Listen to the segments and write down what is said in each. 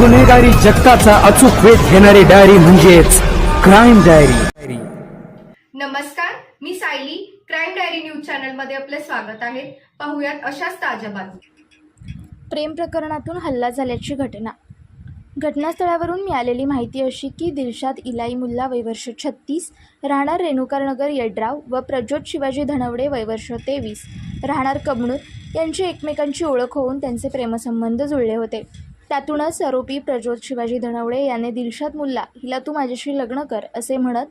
गुन्हेगारी जगताचा अचूक वेध घेणारी डायरी म्हणजेच क्राईम डायरी नमस्कार मी सायली. क्राईम डायरी न्यूज चॅनलमध्ये आपले स्वागत आहे. पाहुयात अशाच ताज्या बातम्या. प्रेम प्रकरणातून हल्ला झाल्याची घटना. घटनास्थळावरून मिळालेली माहिती अशी की दिलशाद इलाई मुल्ला वयवर्ष छत्तीस राहणार रेणुकारनगर यड्राव व प्रज्योत शिवाजी धनवडे वयवर्ष तेवीस राहणार कबनूर यांची एकमेकांची ओळख होऊन त्यांचे प्रेमसंबंध जुळले होते. त्यातूनच आरोपी प्रज्योत शिवाजी धनवडे याने दिलशाद मुल्ला हिला तू माझ्याशी लग्न कर असे म्हणत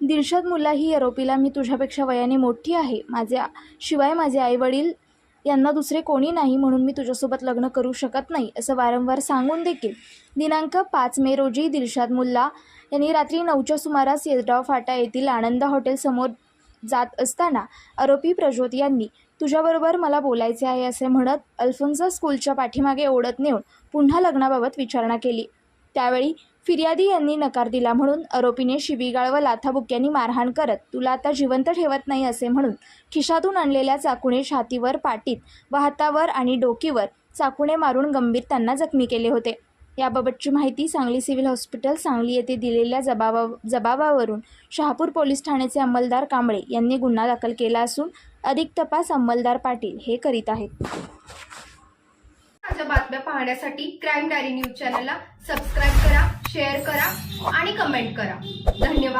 दिलशाद मुल्ला ही आरोपीला मी तुझ्यापेक्षा वयाने मोठी आहे. माझ्या शिवाय माझे आईवडील यांना दुसरे कोणी नाही म्हणून मी तुझ्यासोबत लग्न करू शकत नाही असं वारंवार सांगून देखील दिनांक पाच मे रोजी दिलशाद मुल्ला यांनी रात्री नऊच्या सुमारास येसगाव फाटा येथील आनंद हॉटेलसमोर जात असताना आरोपी प्रज्योत यांनी तुझ्याबरोबर मला बोलायचे आहे असे म्हणत अल्फोन्सा स्कूलच्या पाठीमागे ओढत नेऊन पुन्हा लग्नाबाबत विचारणा केली. त्यावेळी फिर्यादी यांनी नकार दिला म्हणून आरोपीने शिवीगाळ व लाथाबुक्यांनी मारहाण करत तुला आता जिवंत ठेवत नाही असे म्हणून खिशातून आणलेल्या चाकूने छातीवर पाटीत व हातावर आणि डोकीवर चाकूने मारून गंभीर त्यांना जखमी केले होते. याबाबतची माहिती सांगली सिव्हिल हॉस्पिटल सांगली येथे दिलेल्या जबाबा जबाबावरून शहापूर पोलीस ठाण्याचे अंमलदार कांबळे यांनी गुन्हा दाखल केला असून अधिक तपास अंमलदार पाटील हे करीत आहेत. बातम्या पाहण्यासाठी क्राईम डायरी न्यूज चॅनलला सबस्क्राईब करा शेअर करा आणि कमेंट करा. धन्यवाद.